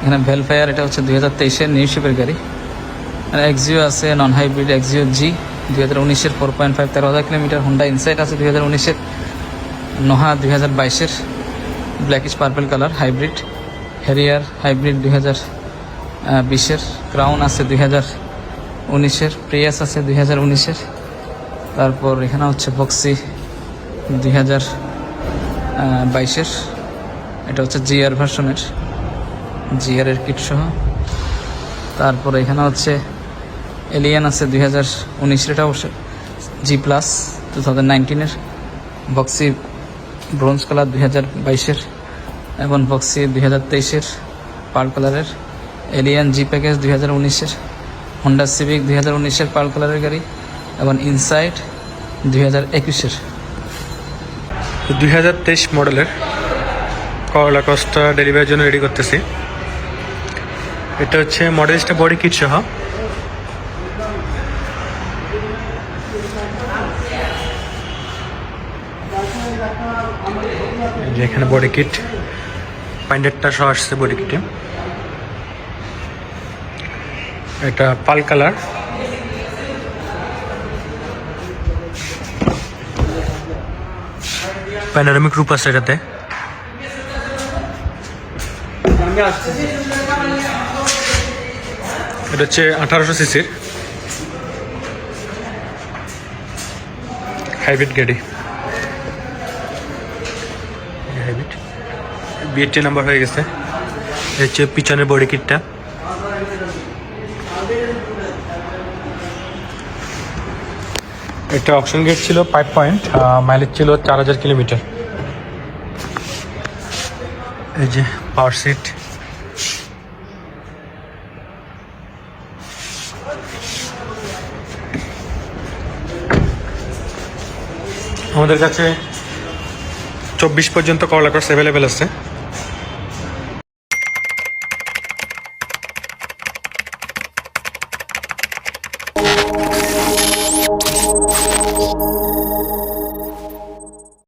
এখানে ভেলফায়ার এটা হচ্ছে দুই হাজার তেইশের নিউ শিপের গাড়ি। আর এক্সিও আছে নন হাইব্রিড এক্সিও জি দুই হাজার উনিশের ফোর পয়েন্ট ফাইভ তেরো হাজার কিলোমিটার। হুন্ডা ইনসাইট আছে দুই হাজার উনিশের নোহা দুই হাজার বাইশের। Blackish purple colour hybrid Harrier hybrid দুই হাজার বিশের। ক্রাউন আছে দুই হাজার উনিশের। প্রিয়াস আছে দুই হাজার উনিশের। তারপর এখানে হচ্ছে বক্সি দুই হাজার বাইশের। এটা হচ্ছে জিআর ভার্সনের জিআরের কিট সহ তারপর এখানে হচ্ছে এলিয়ান আছে দুই হাজার উনিশের এটা অবশ্য জি প্লাস টু থাউজেন্ড নাইনটিনের বক্সি ব্রোঞ্জ কালার দুই হাজার বাইশের এবং বক্সি দুই হাজার তেইশের পার্ল কালারের এলিয়ান জি প্যাকেজ দুই হাজার উনিশের হন্ডা সিভিক দুই হাজার উনিশের পার্ল কালারের গাড়ি এবং ইনসাইড দুই হাজার একুশের। দুই হাজার তেইশ মডেলের করলা কস্টা ডেলিভারির জন্য রেডি করতেছি। এটা হচ্ছে মডেলসটা বডি কিট সহ যে এখানে বডি কিট পাইন্ডেরটা সহ আসছে বডি কিটে এটা পাল কালার। প্যানোরামিক রূপ আছে এটাতে। এটা হচ্ছে আঠারোশো সিসির হাইব্রিড গাড়ি। হাইব্রিড। বিএটি নাম্বার হয়ে গেছে। এটা হচ্ছে পিছনের বডি কিটটা এটা অপশন গেট ছিল ফাইভ পয়েন্ট মাইলেজ ছিল চার হাজার কিলোমিটার এই যে পাওয়ার সিট আমাদের কাছে চব্বিশ পর্যন্ত কলা ক্রস অ্যাভেলেবেল আছে।